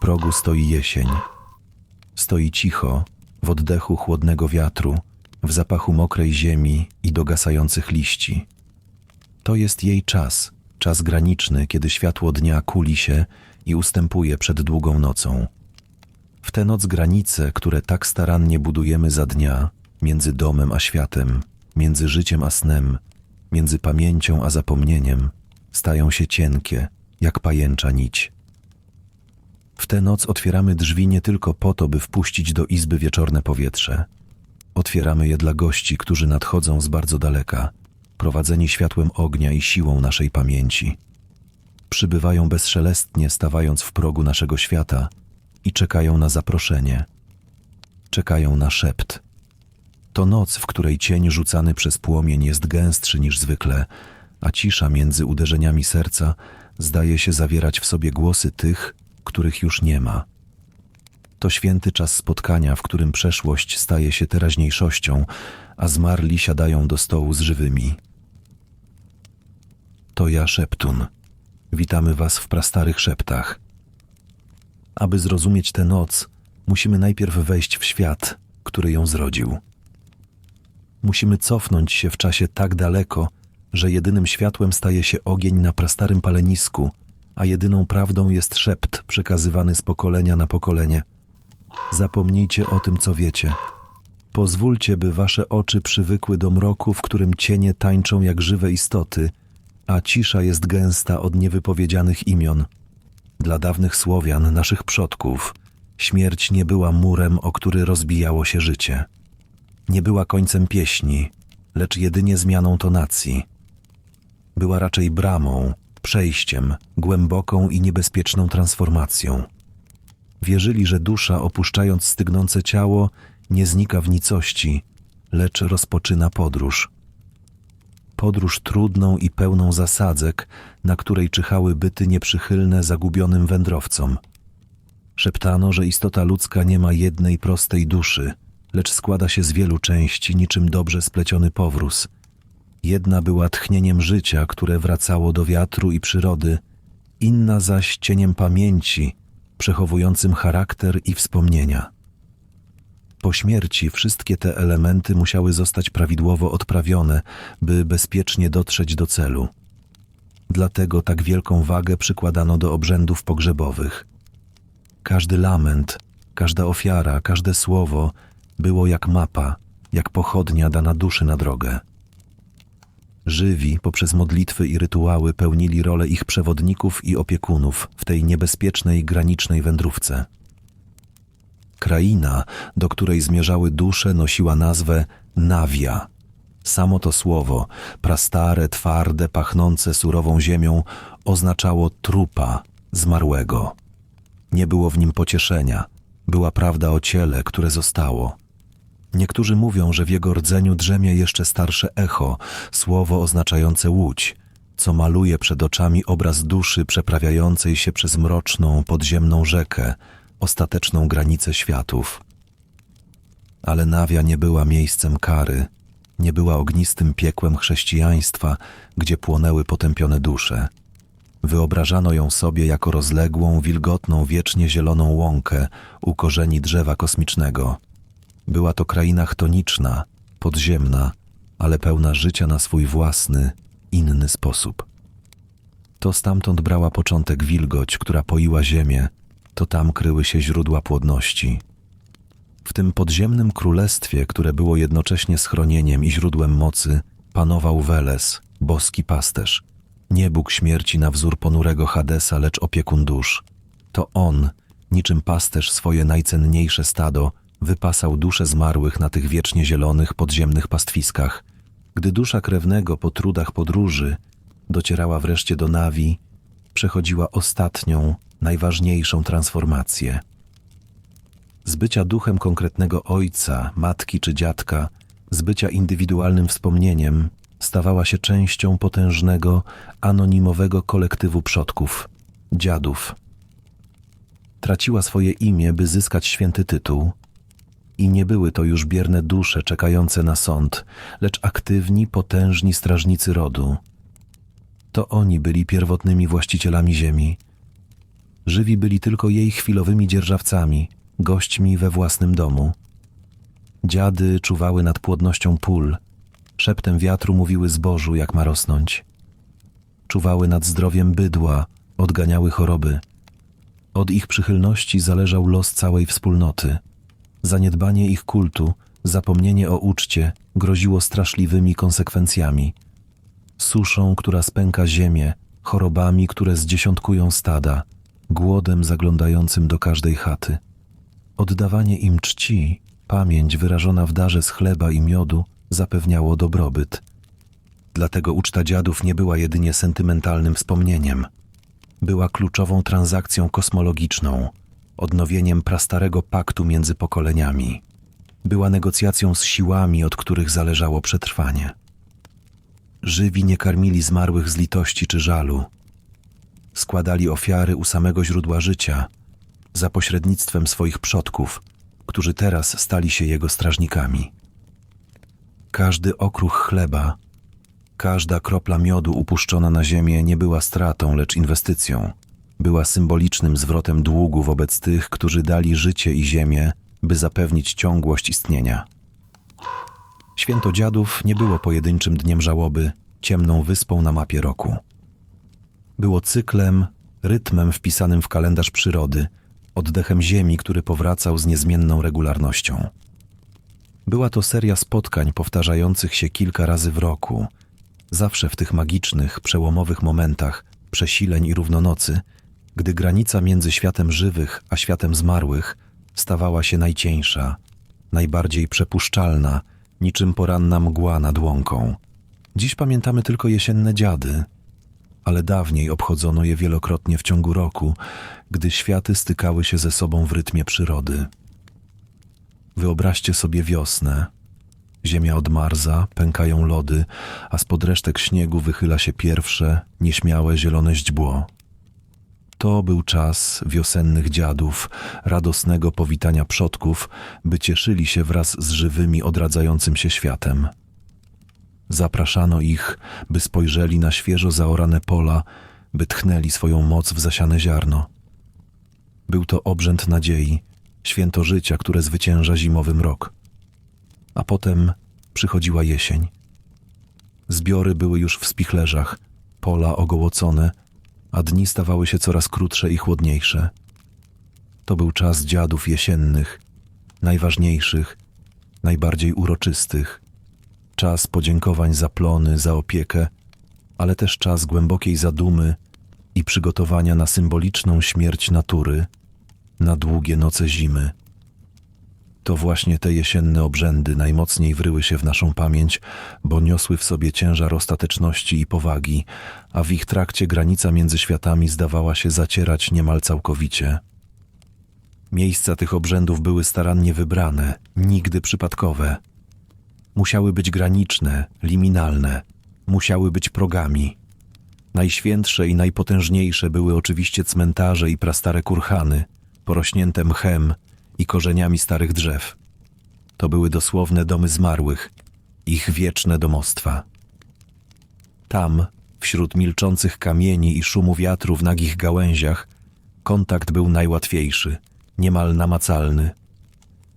progu stoi jesień. Stoi cicho, w oddechu chłodnego wiatru, w zapachu mokrej ziemi i dogasających liści. To jest jej czas, czas graniczny, kiedy światło dnia kuli się i ustępuje przed długą nocą. W tę noc granice, które tak starannie budujemy za dnia, między domem a światem, między życiem a snem, między pamięcią a zapomnieniem, stają się cienkie, jak pajęcza nić. W tę noc otwieramy drzwi nie tylko po to, by wpuścić do izby wieczorne powietrze. Otwieramy je dla gości, którzy nadchodzą z bardzo daleka, prowadzeni światłem ognia i siłą naszej pamięci. Przybywają bezszelestnie, stawając w progu naszego świata i czekają na zaproszenie. Czekają na szept. To noc, w której cień rzucany przez płomień jest gęstszy niż zwykle, a cisza między uderzeniami serca zdaje się zawierać w sobie głosy tych, których już nie ma. To święty czas spotkania, w którym przeszłość staje się teraźniejszością, a zmarli siadają do stołu z żywymi. To ja, Szeptun. Witamy Was w prastarych szeptach. Aby zrozumieć tę noc, musimy najpierw wejść w świat, który ją zrodził. Musimy cofnąć się w czasie tak daleko, że jedynym światłem staje się ogień na prastarym palenisku, a jedyną prawdą jest szept przekazywany z pokolenia na pokolenie. Zapomnijcie o tym, co wiecie. Pozwólcie, by wasze oczy przywykły do mroku, w którym cienie tańczą jak żywe istoty, a cisza jest gęsta od niewypowiedzianych imion. Dla dawnych Słowian, naszych przodków, śmierć nie była murem, o który rozbijało się życie. Nie była końcem pieśni, lecz jedynie zmianą tonacji. Była raczej bramą, przejściem, głęboką i niebezpieczną transformacją. Wierzyli, że dusza, opuszczając stygnące ciało, nie znika w nicości, lecz rozpoczyna podróż. Podróż trudną i pełną zasadzek, na której czyhały byty nieprzychylne zagubionym wędrowcom. Szeptano, że istota ludzka nie ma jednej prostej duszy, lecz składa się z wielu części, niczym dobrze spleciony powróz. Jedna była tchnieniem życia, które wracało do wiatru i przyrody, inna zaś cieniem pamięci, przechowującym charakter i wspomnienia. Po śmierci wszystkie te elementy musiały zostać prawidłowo odprawione, by bezpiecznie dotrzeć do celu. Dlatego tak wielką wagę przykładano do obrzędów pogrzebowych. Każdy lament, każda ofiara, każde słowo było jak mapa, jak pochodnia dana duszy na drogę. Żywi poprzez modlitwy i rytuały pełnili rolę ich przewodników i opiekunów w tej niebezpiecznej granicznej wędrówce. Kraina, do której zmierzały dusze, nosiła nazwę Nawia. Samo to słowo, prastare, twarde, pachnące surową ziemią, oznaczało trupa zmarłego. Nie było w nim pocieszenia, była prawda o ciele, które zostało. Niektórzy mówią, że w jego rdzeniu drzemie jeszcze starsze echo, słowo oznaczające łódź, co maluje przed oczami obraz duszy przeprawiającej się przez mroczną, podziemną rzekę, ostateczną granicę światów. Ale Nawia nie była miejscem kary, nie była ognistym piekłem chrześcijaństwa, gdzie płonęły potępione dusze. Wyobrażano ją sobie jako rozległą, wilgotną, wiecznie zieloną łąkę u korzeni drzewa kosmicznego. Była to kraina chtoniczna, podziemna, ale pełna życia na swój własny, inny sposób. To stamtąd brała początek wilgoć, która poiła ziemię, to tam kryły się źródła płodności. W tym podziemnym królestwie, które było jednocześnie schronieniem i źródłem mocy, panował Weles, boski pasterz, nie Bóg śmierci na wzór ponurego Hadesa, lecz opiekun dusz. To on, niczym pasterz swoje najcenniejsze stado, wypasał dusze zmarłych na tych wiecznie zielonych podziemnych pastwiskach. Gdy dusza krewnego po trudach podróży docierała wreszcie do Nawi, przechodziła ostatnią, najważniejszą transformację. Z bycia duchem konkretnego ojca, matki czy dziadka, z bycia indywidualnym wspomnieniem, stawała się częścią potężnego, anonimowego kolektywu przodków, dziadów. Traciła swoje imię, by zyskać święty tytuł, i nie były to już bierne dusze czekające na sąd, lecz aktywni, potężni strażnicy rodu. To oni byli pierwotnymi właścicielami ziemi. Żywi byli tylko jej chwilowymi dzierżawcami, gośćmi we własnym domu. Dziady czuwały nad płodnością pól, szeptem wiatru mówiły zbożu, jak ma rosnąć. Czuwały nad zdrowiem bydła, odganiały choroby. Od ich przychylności zależał los całej wspólnoty. Zaniedbanie ich kultu, zapomnienie o uczcie groziło straszliwymi konsekwencjami. Suszą, która spęka ziemię, chorobami, które zdziesiątkują stada, głodem zaglądającym do każdej chaty. Oddawanie im czci, pamięć wyrażona w darze z chleba i miodu zapewniało dobrobyt. Dlatego uczta dziadów nie była jedynie sentymentalnym wspomnieniem. Była kluczową transakcją kosmologiczną, odnowieniem prastarego paktu między pokoleniami. Była negocjacją z siłami, od których zależało przetrwanie. Żywi nie karmili zmarłych z litości czy żalu. Składali ofiary u samego źródła życia, za pośrednictwem swoich przodków, którzy teraz stali się jego strażnikami. Każdy okruch chleba, każda kropla miodu upuszczona na ziemię nie była stratą, lecz inwestycją. Była symbolicznym zwrotem długu wobec tych, którzy dali życie i ziemię, by zapewnić ciągłość istnienia. Święto Dziadów nie było pojedynczym dniem żałoby, ciemną wyspą na mapie roku. Było cyklem, rytmem wpisanym w kalendarz przyrody, oddechem ziemi, który powracał z niezmienną regularnością. Była to seria spotkań powtarzających się kilka razy w roku, zawsze w tych magicznych, przełomowych momentach przesileń i równonocy, gdy granica między światem żywych a światem zmarłych stawała się najcieńsza, najbardziej przepuszczalna, niczym poranna mgła nad łąką. Dziś pamiętamy tylko jesienne dziady, ale dawniej obchodzono je wielokrotnie w ciągu roku, gdy światy stykały się ze sobą w rytmie przyrody. Wyobraźcie sobie wiosnę. Ziemia odmarza, pękają lody, a spod resztek śniegu wychyla się pierwsze, nieśmiałe zielone źdźbło. To był czas wiosennych dziadów, radosnego powitania przodków, by cieszyli się wraz z żywymi odradzającym się światem. Zapraszano ich, by spojrzeli na świeżo zaorane pola, by tchnęli swoją moc w zasiane ziarno. Był to obrzęd nadziei, święto życia, które zwycięża zimowy mrok. A potem przychodziła jesień. Zbiory były już w spichlerzach, pola ogołocone, a dni stawały się coraz krótsze i chłodniejsze. To był czas dziadów jesiennych, najważniejszych, najbardziej uroczystych. Czas podziękowań za plony, za opiekę, ale też czas głębokiej zadumy i przygotowania na symboliczną śmierć natury, na długie noce zimy. To właśnie te jesienne obrzędy najmocniej wryły się w naszą pamięć, bo niosły w sobie ciężar ostateczności i powagi, a w ich trakcie granica między światami zdawała się zacierać niemal całkowicie. Miejsca tych obrzędów były starannie wybrane, nigdy przypadkowe. Musiały być graniczne, liminalne, musiały być progami. Najświętsze i najpotężniejsze były oczywiście cmentarze i prastare kurhany, porośnięte mchem i korzeniami starych drzew. To były dosłowne domy zmarłych, ich wieczne domostwa. Tam, wśród milczących kamieni i szumu wiatru w nagich gałęziach, kontakt był najłatwiejszy, niemal namacalny.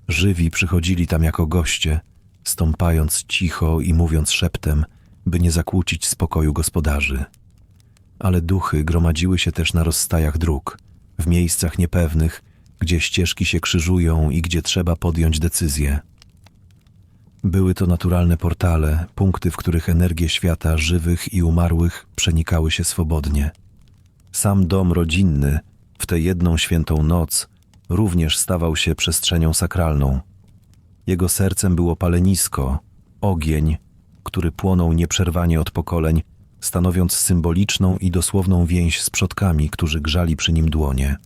Żywi przychodzili tam jako goście, stąpając cicho i mówiąc szeptem, by nie zakłócić spokoju gospodarzy. Ale duchy gromadziły się też na rozstajach dróg, w miejscach niepewnych, gdzie ścieżki się krzyżują i gdzie trzeba podjąć decyzję. Były to naturalne portale, punkty, w których energie świata żywych i umarłych przenikały się swobodnie. Sam dom rodzinny, w tę jedną świętą noc, również stawał się przestrzenią sakralną. Jego sercem było palenisko, ogień, który płonął nieprzerwanie od pokoleń, stanowiąc symboliczną i dosłowną więź z przodkami, którzy grzali przy nim dłonie.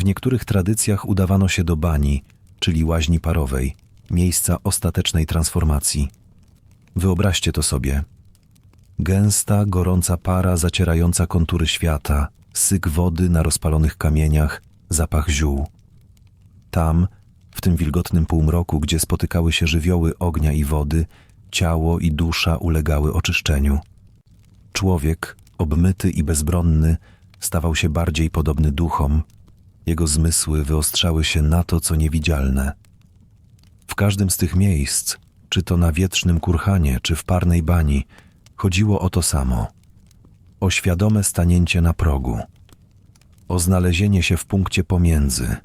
W niektórych tradycjach udawano się do bani, czyli łaźni parowej, miejsca ostatecznej transformacji. Wyobraźcie to sobie. Gęsta, gorąca para zacierająca kontury świata, syk wody na rozpalonych kamieniach, zapach ziół. Tam, w tym wilgotnym półmroku, gdzie spotykały się żywioły ognia i wody, ciało i dusza ulegały oczyszczeniu. Człowiek, obmyty i bezbronny, stawał się bardziej podobny duchom, jego zmysły wyostrzały się na to, co niewidzialne. W każdym z tych miejsc, czy to na wietrznym kurhanie, czy w parnej bani, chodziło o to samo. O świadome stanięcie na progu. O znalezienie się w punkcie pomiędzy.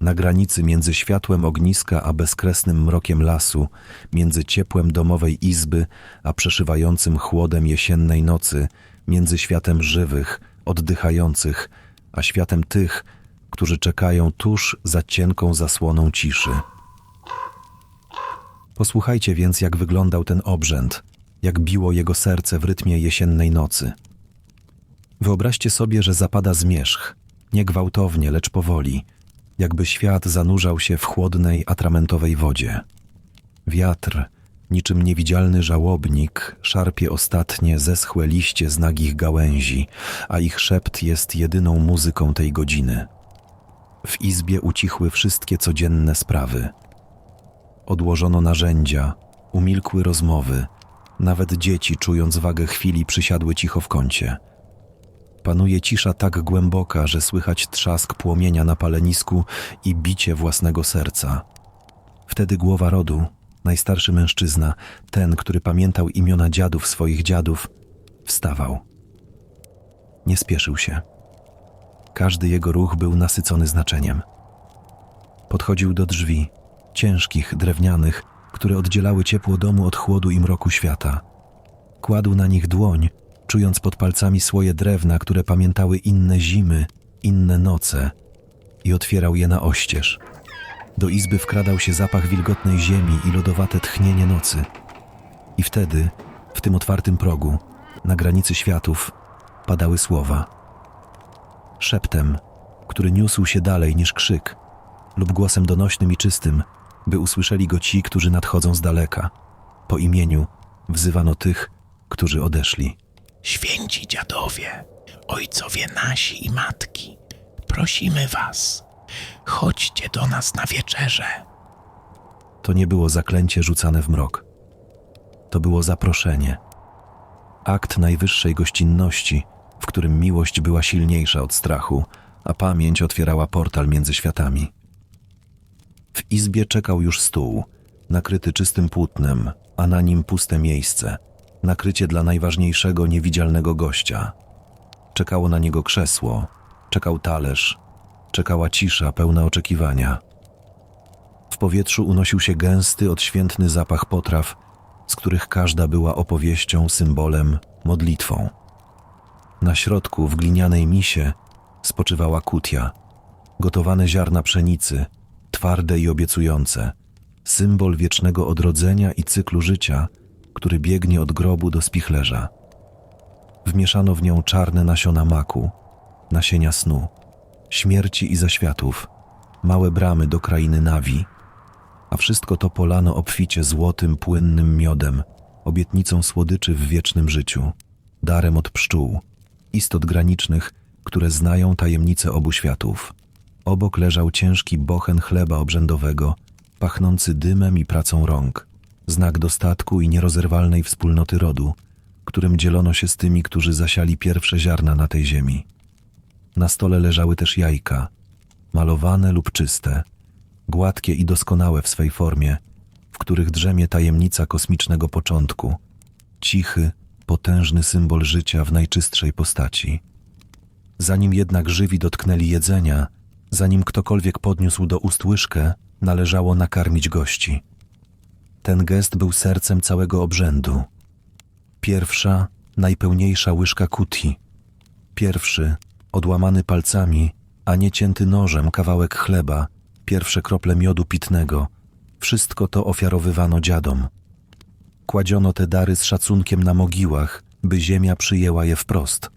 Na granicy między światłem ogniska a bezkresnym mrokiem lasu, między ciepłem domowej izby a przeszywającym chłodem jesiennej nocy, między światem żywych, oddychających, a światem tych, którzy czekają tuż za cienką zasłoną ciszy. Posłuchajcie więc, jak wyglądał ten obrzęd, jak biło jego serce w rytmie jesiennej nocy. Wyobraźcie sobie, że zapada zmierzch, nie gwałtownie, lecz powoli, jakby świat zanurzał się w chłodnej, atramentowej wodzie. Wiatr, niczym niewidzialny żałobnik, szarpie ostatnie zeschłe liście z nagich gałęzi, a ich szept jest jedyną muzyką tej godziny. W izbie ucichły wszystkie codzienne sprawy. Odłożono narzędzia, umilkły rozmowy, nawet dzieci, czując wagę chwili, przysiadły cicho w kącie. Panuje cisza tak głęboka, że słychać trzask płomienia na palenisku i bicie własnego serca. Wtedy głowa rodu, najstarszy mężczyzna, ten, który pamiętał imiona dziadów swoich dziadów, wstawał. Nie spieszył się. Każdy jego ruch był nasycony znaczeniem. Podchodził do drzwi, ciężkich, drewnianych, które oddzielały ciepło domu od chłodu i mroku świata. Kładł na nich dłoń, czując pod palcami słoje drewna, które pamiętały inne zimy, inne noce, i otwierał je na oścież. Do izby wkradał się zapach wilgotnej ziemi i lodowate tchnienie nocy. I wtedy, w tym otwartym progu, na granicy światów, padały słowa. Szeptem, który niósł się dalej niż krzyk, lub głosem donośnym i czystym, by usłyszeli go ci, którzy nadchodzą z daleka. Po imieniu wzywano tych, którzy odeszli. Święci dziadowie, ojcowie nasi i matki, prosimy was, chodźcie do nas na wieczerze. To nie było zaklęcie rzucane w mrok. To było zaproszenie. Akt najwyższej gościnności, w którym miłość była silniejsza od strachu, a pamięć otwierała portal między światami. W izbie czekał już stół, nakryty czystym płótnem, a na nim puste miejsce, nakrycie dla najważniejszego niewidzialnego gościa. Czekało na niego krzesło, czekał talerz, czekała cisza pełna oczekiwania. W powietrzu unosił się gęsty, odświętny zapach potraw, z których każda była opowieścią, symbolem, modlitwą. Na środku, w glinianej misie, spoczywała kutia, gotowane ziarna pszenicy, twarde i obiecujące, symbol wiecznego odrodzenia i cyklu życia, który biegnie od grobu do spichlerza. Wmieszano w nią czarne nasiona maku, nasienia snu, śmierci i zaświatów, małe bramy do krainy Nawi, a wszystko to polano obficie złotym, płynnym miodem, obietnicą słodyczy w wiecznym życiu, darem od pszczół, istot granicznych, które znają tajemnice obu światów. Obok leżał ciężki bochen chleba obrzędowego, pachnący dymem i pracą rąk, znak dostatku i nierozerwalnej wspólnoty rodu, którym dzielono się z tymi, którzy zasiali pierwsze ziarna na tej ziemi. Na stole leżały też jajka, malowane lub czyste, gładkie i doskonałe w swej formie, w których drzemie tajemnica kosmicznego początku, cichy, potężny symbol życia w najczystszej postaci. Zanim jednak żywi dotknęli jedzenia, zanim ktokolwiek podniósł do ust łyżkę, należało nakarmić gości. Ten gest był sercem całego obrzędu. Pierwsza, najpełniejsza łyżka kuti. Pierwszy, odłamany palcami, a nie cięty nożem kawałek chleba, pierwsze krople miodu pitnego. Wszystko to ofiarowywano dziadom. Kładziono te dary z szacunkiem na mogiłach, by ziemia przyjęła je wprost.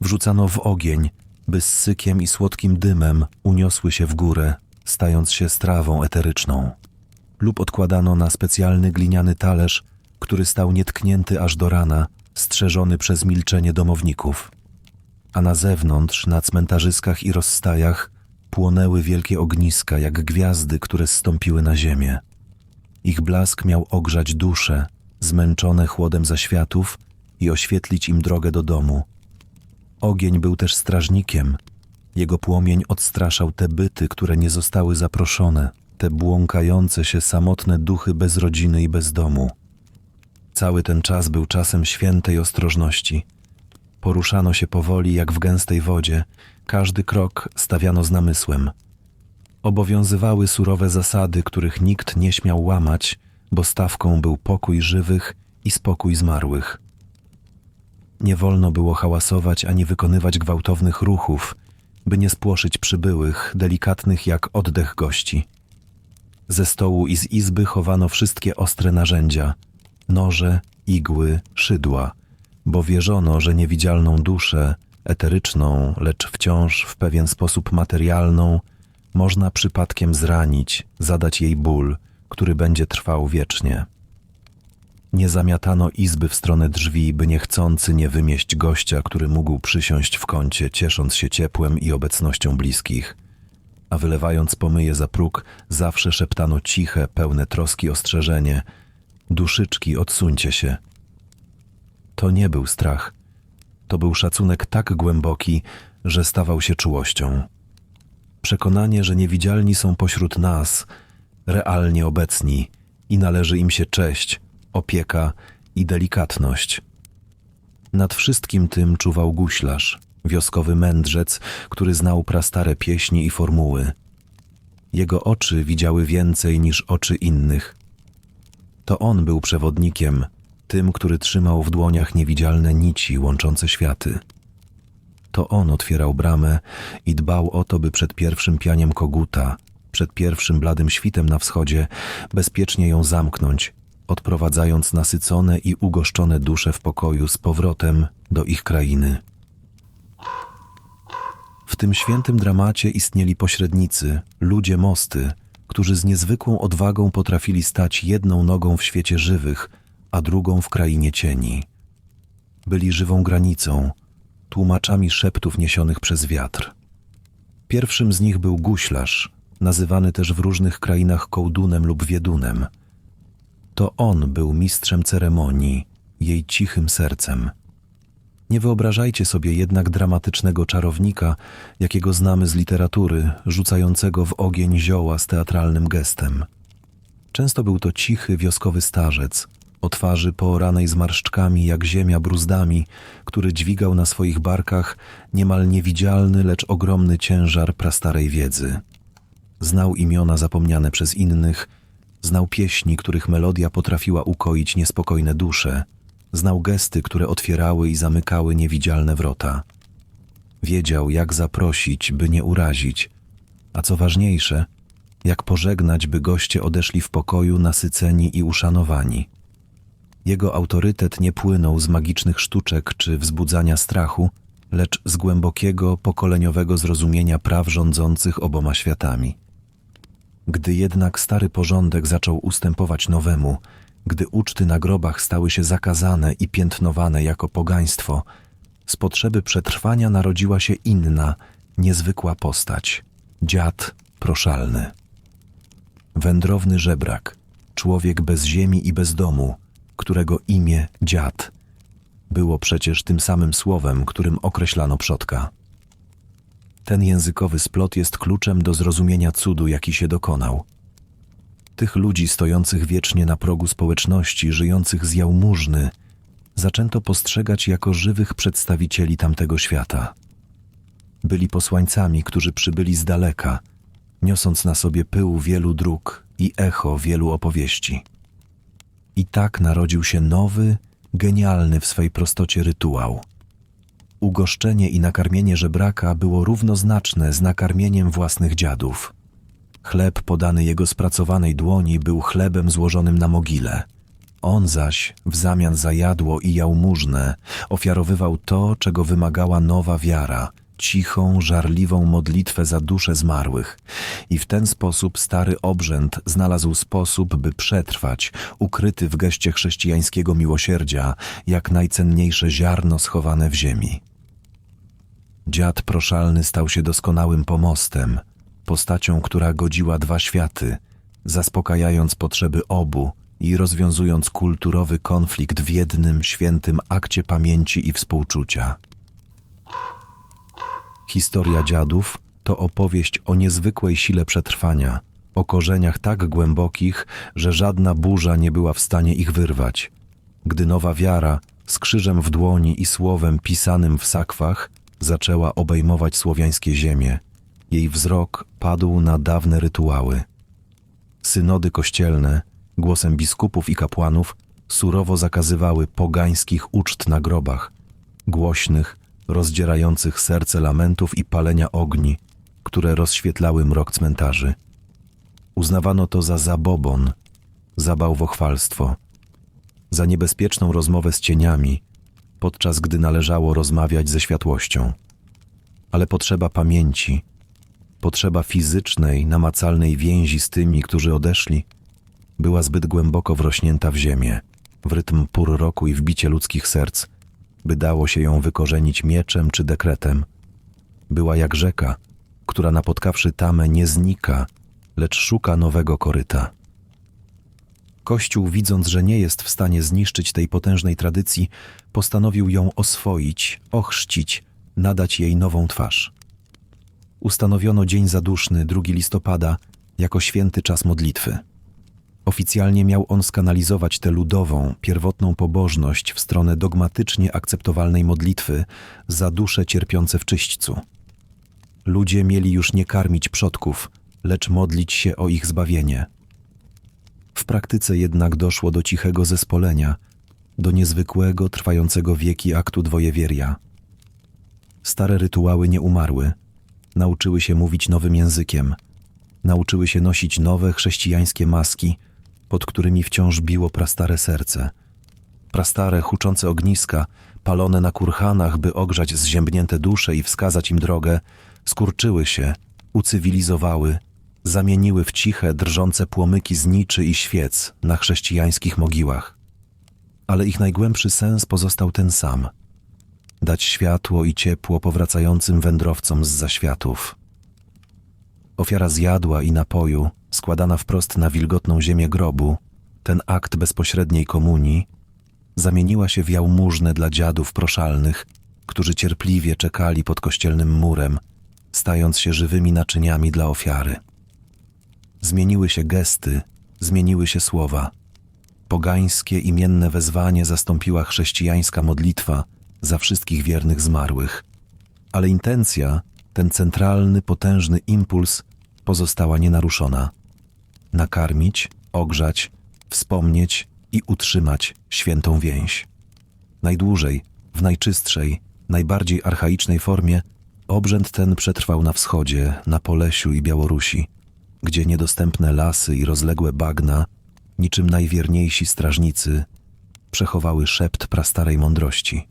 Wrzucano w ogień, by z sykiem i słodkim dymem uniosły się w górę, stając się strawą eteryczną. Lub odkładano na specjalny gliniany talerz, który stał nietknięty aż do rana, strzeżony przez milczenie domowników. A na zewnątrz, na cmentarzyskach i rozstajach, płonęły wielkie ogniska, jak gwiazdy, które zstąpiły na ziemię. Ich blask miał ogrzać dusze, zmęczone chłodem zaświatów i oświetlić im drogę do domu. Ogień był też strażnikiem. Jego płomień odstraszał te byty, które nie zostały zaproszone, te błąkające się samotne duchy bez rodziny i bez domu. Cały ten czas był czasem świętej ostrożności. Poruszano się powoli jak w gęstej wodzie, każdy krok stawiano z namysłem. Obowiązywały surowe zasady, których nikt nie śmiał łamać, bo stawką był pokój żywych i spokój zmarłych. Nie wolno było hałasować ani wykonywać gwałtownych ruchów, by nie spłoszyć przybyłych, delikatnych jak oddech gości. Ze stołu i z izby chowano wszystkie ostre narzędzia noże, igły, szydła, bo wierzono, że niewidzialną duszę, eteryczną, lecz wciąż w pewien sposób materialną, można przypadkiem zranić, zadać jej ból, który będzie trwał wiecznie. Nie zamiatano izby w stronę drzwi, by niechcący nie wymieść gościa, który mógł przysiąść w kącie, ciesząc się ciepłem i obecnością bliskich. A wylewając pomyje za próg, zawsze szeptano ciche, pełne troski ostrzeżenie: Duszyczki, odsuńcie się. To nie był strach. To był szacunek tak głęboki, że stawał się czułością. Przekonanie, że niewidzialni są pośród nas, realnie obecni i należy im się cześć, opieka i delikatność. Nad wszystkim tym czuwał guślarz, wioskowy mędrzec, który znał prastare pieśni i formuły. Jego oczy widziały więcej niż oczy innych. To on był przewodnikiem, tym, który trzymał w dłoniach niewidzialne nici łączące światy. To on otwierał bramę i dbał o to, by przed pierwszym pianiem koguta, przed pierwszym bladym świtem na wschodzie, bezpiecznie ją zamknąć, odprowadzając nasycone i ugoszczone dusze w pokoju z powrotem do ich krainy. W tym świętym dramacie istnieli pośrednicy, ludzie mosty, którzy z niezwykłą odwagą potrafili stać jedną nogą w świecie żywych, a drugą w krainie cieni. Byli żywą granicą, tłumaczami szeptów niesionych przez wiatr. Pierwszym z nich był guślarz, nazywany też w różnych krainach kołdunem lub wiedunem. To on był mistrzem ceremonii, jej cichym sercem. Nie wyobrażajcie sobie jednak dramatycznego czarownika, jakiego znamy z literatury, rzucającego w ogień zioła z teatralnym gestem. Często był to cichy, wioskowy starzec, o twarzy pooranej zmarszczkami jak ziemia bruzdami, który dźwigał na swoich barkach niemal niewidzialny, lecz ogromny ciężar prastarej wiedzy. Znał imiona zapomniane przez innych, znał pieśni, których melodia potrafiła ukoić niespokojne dusze, znał gesty, które otwierały i zamykały niewidzialne wrota. Wiedział, jak zaprosić, by nie urazić, a co ważniejsze, jak pożegnać, by goście odeszli w pokoju nasyceni i uszanowani. Jego autorytet nie płynął z magicznych sztuczek czy wzbudzania strachu, lecz z głębokiego, pokoleniowego zrozumienia praw rządzących oboma światami. Gdy jednak stary porządek zaczął ustępować nowemu, gdy uczty na grobach stały się zakazane i piętnowane jako pogaństwo, z potrzeby przetrwania narodziła się inna, niezwykła postać dziad proszalny. Wędrowny żebrak, człowiek bez ziemi i bez domu, którego imię dziad było przecież tym samym słowem, którym określano przodka. Ten językowy splot jest kluczem do zrozumienia cudu, jaki się dokonał. Tych ludzi stojących wiecznie na progu społeczności, żyjących z jałmużny, zaczęto postrzegać jako żywych przedstawicieli tamtego świata. Byli posłańcami, którzy przybyli z daleka, niosąc na sobie pył wielu dróg i echo wielu opowieści. I tak narodził się nowy, genialny w swej prostocie rytuał. Ugoszczenie i nakarmienie żebraka było równoznaczne z nakarmieniem własnych dziadów. Chleb podany jego spracowanej dłoni był chlebem złożonym na mogile. On zaś, w zamian za jadło i jałmużnę, ofiarowywał to, czego wymagała nowa wiara, cichą, żarliwą modlitwę za dusze zmarłych. I w ten sposób stary obrzęd znalazł sposób, by przetrwać, ukryty w geście chrześcijańskiego miłosierdzia, jak najcenniejsze ziarno schowane w ziemi. Dziad proszalny stał się doskonałym pomostem, postacią, która godziła dwa światy, zaspokajając potrzeby obu i rozwiązując kulturowy konflikt w jednym świętym akcie pamięci i współczucia. Historia dziadów to opowieść o niezwykłej sile przetrwania, o korzeniach tak głębokich, że żadna burza nie była w stanie ich wyrwać. Gdy nowa wiara z krzyżem w dłoni i słowem pisanym w sakwach zaczęła obejmować słowiańskie ziemie, jej wzrok padł na dawne rytuały. Synody kościelne, głosem biskupów i kapłanów, surowo zakazywały pogańskich uczt na grobach, głośnych, rozdzierających serce lamentów i palenia ogni, które rozświetlały mrok cmentarzy. Uznawano to za zabobon, za bałwochwalstwo, za niebezpieczną rozmowę z cieniami, podczas gdy należało rozmawiać ze światłością. Ale potrzeba pamięci, potrzeba fizycznej, namacalnej więzi z tymi, którzy odeszli, była zbyt głęboko wrośnięta w ziemię, w rytm pór roku i w bicie ludzkich serc, by dało się ją wykorzenić mieczem czy dekretem. Była jak rzeka, która napotkawszy tamę nie znika, lecz szuka nowego koryta. Kościół, widząc, że nie jest w stanie zniszczyć tej potężnej tradycji, postanowił ją oswoić, ochrzcić, nadać jej nową twarz. Ustanowiono Dzień Zaduszny, 2 listopada, jako święty czas modlitwy. Oficjalnie miał on skanalizować tę ludową, pierwotną pobożność w stronę dogmatycznie akceptowalnej modlitwy za dusze cierpiące w czyśćcu. Ludzie mieli już nie karmić przodków, lecz modlić się o ich zbawienie. W praktyce jednak doszło do cichego zespolenia, do niezwykłego, trwającego wieki aktu dwojewieria. Stare rytuały nie umarły, nauczyły się mówić nowym językiem, nauczyły się nosić nowe chrześcijańskie maski, pod którymi wciąż biło prastare serce. Prastare, huczące ogniska, palone na kurhanach, by ogrzać zziębnięte dusze i wskazać im drogę, skurczyły się, ucywilizowały, zamieniły w ciche, drżące płomyki zniczy i świec na chrześcijańskich mogiłach. Ale ich najgłębszy sens pozostał ten sam dać światło i ciepło powracającym wędrowcom z zaświatów. Ofiara zjadła i napoju, składana wprost na wilgotną ziemię grobu, ten akt bezpośredniej komunii, zamieniła się w jałmużnę dla dziadów proszalnych, którzy cierpliwie czekali pod kościelnym murem, stając się żywymi naczyniami dla ofiary. Zmieniły się gesty, zmieniły się słowa. Pogańskie imienne wezwanie zastąpiła chrześcijańska modlitwa za wszystkich wiernych zmarłych. Ale intencja, ten centralny, potężny impuls pozostała nienaruszona. Nakarmić, ogrzać, wspomnieć i utrzymać świętą więź. Najdłużej, w najczystszej, najbardziej archaicznej formie, obrzęd ten przetrwał na wschodzie, na Polesiu i Białorusi, gdzie niedostępne lasy i rozległe bagna, niczym najwierniejsi strażnicy, przechowały szept prastarej mądrości.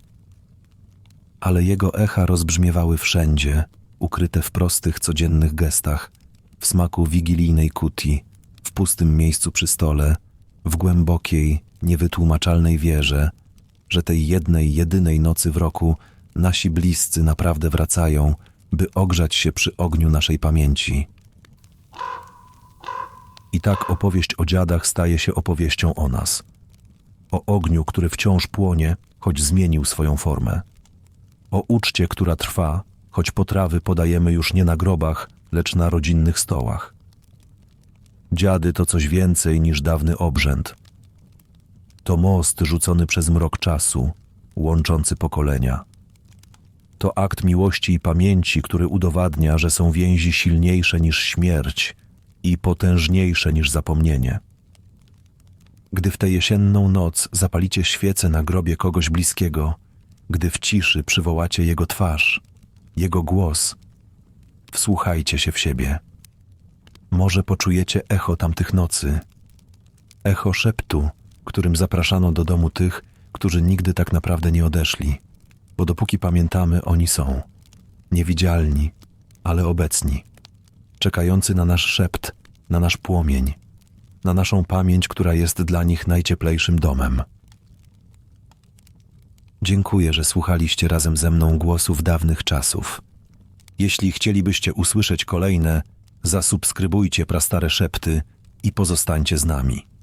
Ale jego echa rozbrzmiewały wszędzie, ukryte w prostych, codziennych gestach, w smaku wigilijnej kuti, w pustym miejscu przy stole, w głębokiej, niewytłumaczalnej wierze, że tej jednej, jedynej nocy w roku nasi bliscy naprawdę wracają, by ogrzać się przy ogniu naszej pamięci. I tak opowieść o dziadach staje się opowieścią o nas. O ogniu, który wciąż płonie, choć zmienił swoją formę. O uczcie, która trwa, choć potrawy podajemy już nie na grobach, lecz na rodzinnych stołach. Dziady to coś więcej niż dawny obrzęd. To most rzucony przez mrok czasu, łączący pokolenia. To akt miłości i pamięci, który udowadnia, że są więzi silniejsze niż śmierć i potężniejsze niż zapomnienie. Gdy w tę jesienną noc zapalicie świecę na grobie kogoś bliskiego, gdy w ciszy przywołacie jego twarz, jego głos, wsłuchajcie się w siebie. Może poczujecie echo tamtych nocy, echo szeptu, którym zapraszano do domu tych, którzy nigdy tak naprawdę nie odeszli, bo dopóki pamiętamy, oni są niewidzialni, ale obecni, czekający na nasz szept, na nasz płomień, na naszą pamięć, która jest dla nich najcieplejszym domem. Dziękuję, że słuchaliście razem ze mną głosów dawnych czasów. Jeśli chcielibyście usłyszeć kolejne, zasubskrybujcie prastare szepty i pozostańcie z nami.